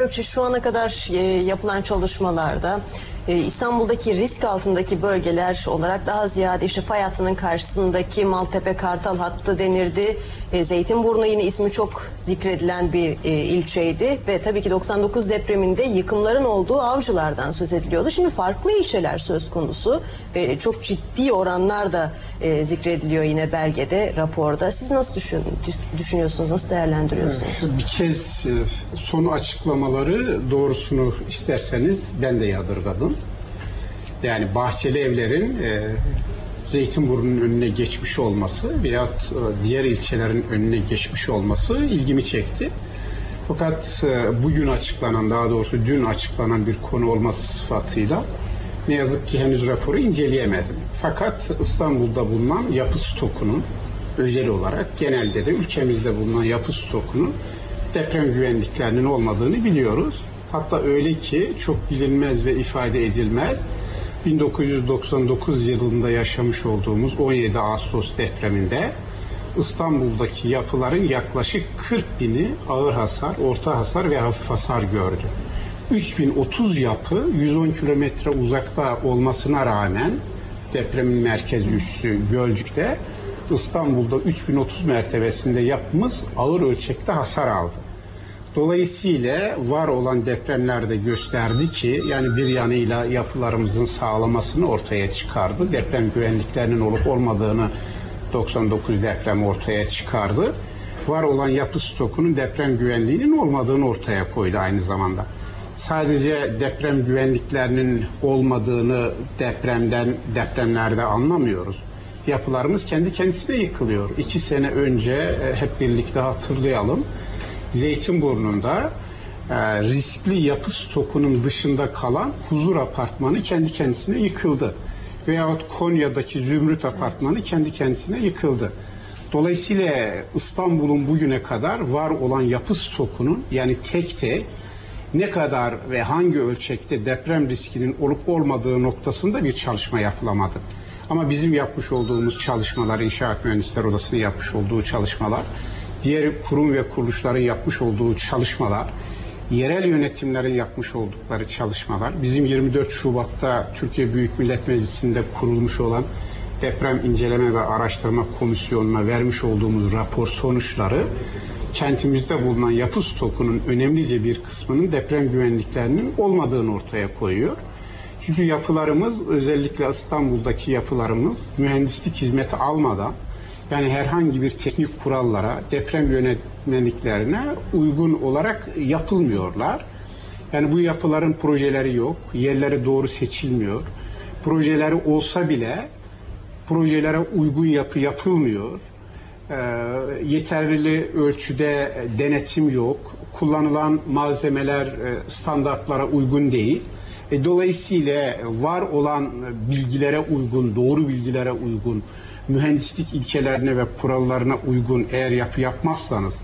Gökçe şu ana kadar e, yapılan çalışmalarda e, İstanbul'daki risk altındaki bölgeler olarak daha ziyade işte fay hattının karşısındaki Maltepe Kartal hattı denirdi. E, Zeytinburnu yine ismi çok zikredilen bir e, ilçeydi ve tabii ki 99 depreminde yıkımların olduğu avcılardan söz ediliyordu. Şimdi farklı ilçeler söz konusu. E, çok ciddi oranlar da e, zikrediliyor yine belgede, raporda. Siz nasıl düşün, düşünüyorsunuz, nasıl değerlendiriyorsunuz? Bir kez e, sonu açıklamaları doğrusunu isterseniz ben de yadırgadım. Yani bahçeli evlerin e, Zeytinburnu'nun önüne geçmiş olması veyahut e, diğer ilçelerin önüne geçmiş olması ilgimi çekti. Fakat e, bugün açıklanan, daha doğrusu dün açıklanan bir konu olması sıfatıyla ne yazık ki henüz raporu inceleyemedim. Fakat İstanbul'da bulunan yapı stokunun özel olarak genelde de ülkemizde bulunan yapı stokunun deprem güvenliklerinin olmadığını biliyoruz. Hatta öyle ki çok bilinmez ve ifade edilmez. 1999 yılında yaşamış olduğumuz 17 Ağustos depreminde İstanbul'daki yapıların yaklaşık 40 bini ağır hasar, orta hasar ve hafif hasar gördü. 3030 yapı 110 kilometre uzakta olmasına rağmen depremin merkez üssü Gölcük'te İstanbul'da 3030 mertebesinde yapımız ağır ölçekte hasar aldı. Dolayısıyla var olan depremlerde gösterdi ki yani bir yanıyla yapılarımızın sağlamasını ortaya çıkardı. Deprem güvenliklerinin olup olmadığını 99 deprem ortaya çıkardı. Var olan yapı stokunun deprem güvenliğinin olmadığını ortaya koydu aynı zamanda. Sadece deprem güvenliklerinin olmadığını depremden depremlerde anlamıyoruz. Yapılarımız kendi kendisine yıkılıyor. İki sene önce e, hep birlikte hatırlayalım. Zeytinburnu'nda e, riskli yapı stokunun dışında kalan huzur apartmanı kendi kendisine yıkıldı. Veyahut Konya'daki Zümrüt apartmanı kendi kendisine yıkıldı. Dolayısıyla İstanbul'un bugüne kadar var olan yapı stokunun yani tek tek ne kadar ve hangi ölçekte deprem riskinin olup olmadığı noktasında bir çalışma yapılamadı. Ama bizim yapmış olduğumuz çalışmalar, İnşaat Mühendisler Odası'nın yapmış olduğu çalışmalar, diğer kurum ve kuruluşların yapmış olduğu çalışmalar, yerel yönetimlerin yapmış oldukları çalışmalar, bizim 24 Şubat'ta Türkiye Büyük Millet Meclisi'nde kurulmuş olan Deprem İnceleme ve Araştırma Komisyonu'na vermiş olduğumuz rapor sonuçları kentimizde bulunan yapı stokunun önemlice bir kısmının deprem güvenliklerinin olmadığını ortaya koyuyor. Çünkü yapılarımız özellikle İstanbul'daki yapılarımız mühendislik hizmeti almadan yani herhangi bir teknik kurallara, deprem yönetmeliklerine uygun olarak yapılmıyorlar. Yani bu yapıların projeleri yok, yerleri doğru seçilmiyor. Projeleri olsa bile projelere uygun yapı yapılmıyor. E, yeterli ölçüde denetim yok. Kullanılan malzemeler e, standartlara uygun değil. E, dolayısıyla var olan bilgilere uygun, doğru bilgilere uygun, mühendislik ilkelerine ve kurallarına uygun eğer yapı yapmazsanız,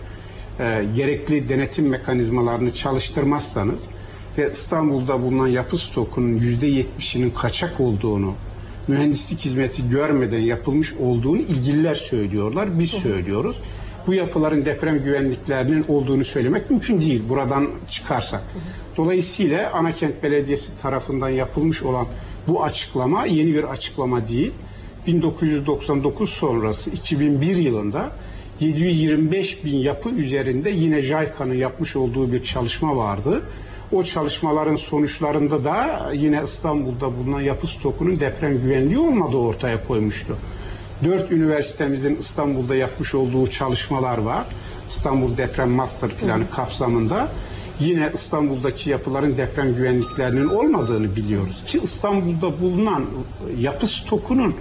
e, gerekli denetim mekanizmalarını çalıştırmazsanız ve İstanbul'da bulunan yapı stokunun yüzde yetmişinin kaçak olduğunu, mühendislik hizmeti görmeden yapılmış olduğunu ilgililer söylüyorlar, biz söylüyoruz. Bu yapıların deprem güvenliklerinin olduğunu söylemek mümkün değil buradan çıkarsak. Dolayısıyla Anakent Belediyesi tarafından yapılmış olan bu açıklama yeni bir açıklama değil. 1999 sonrası 2001 yılında 725 bin yapı üzerinde yine JICA'nın yapmış olduğu bir çalışma vardı. O çalışmaların sonuçlarında da yine İstanbul'da bulunan yapı stokunun deprem güvenliği olmadığı ortaya koymuştu. Dört üniversitemizin İstanbul'da yapmış olduğu çalışmalar var. İstanbul Deprem Master Planı kapsamında yine İstanbul'daki yapıların deprem güvenliklerinin olmadığını biliyoruz. Ki İstanbul'da bulunan yapı stokunun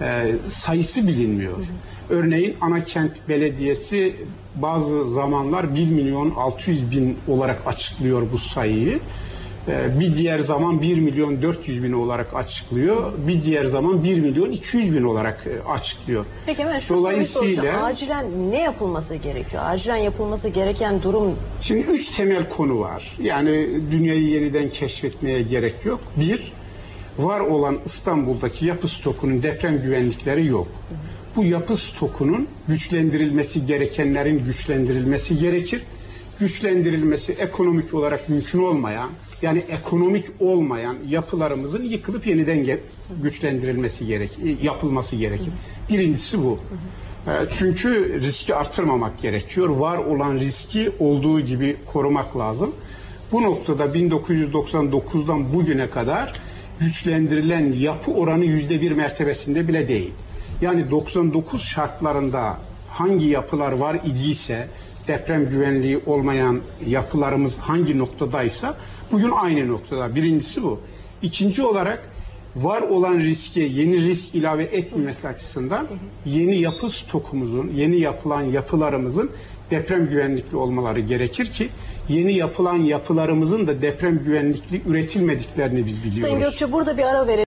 e, sayısı bilinmiyor. Örneğin Anakent Belediyesi bazı zamanlar 1 milyon 600 bin olarak açıklıyor bu sayıyı. E, bir diğer zaman 1 milyon 400 bin olarak açıklıyor. Bir diğer zaman 1 milyon 200 bin olarak e, açıklıyor. Peki hemen şu Dolayısıyla- soracağım. Acilen ne yapılması gerekiyor? Acilen yapılması gereken durum Şimdi üç temel konu var. Yani dünyayı yeniden keşfetmeye gerek yok. Bir, var olan İstanbul'daki yapı stokunun deprem güvenlikleri yok. Bu yapı stokunun güçlendirilmesi gerekenlerin güçlendirilmesi gerekir. Güçlendirilmesi ekonomik olarak mümkün olmayan yani ekonomik olmayan yapılarımızın yıkılıp yeniden güçlendirilmesi gerek yapılması gerekir. Birincisi bu. E, Çünkü riski artırmamak gerekiyor. Var olan riski olduğu gibi korumak lazım. Bu noktada 1999'dan bugüne kadar güçlendirilen yapı oranı yüzde bir mertebesinde bile değil. Yani 99 şartlarında hangi yapılar var idiyse deprem güvenliği olmayan yapılarımız hangi noktadaysa bugün aynı noktada. Birincisi bu. İkinci olarak var olan riske yeni risk ilave etmemek açısından yeni yapı stokumuzun, yeni yapılan yapılarımızın deprem güvenlikli olmaları gerekir ki yeni yapılan yapılarımızın da deprem güvenlikli üretilmediklerini biz biliyoruz. Sayın Gökçe burada bir ara verelim.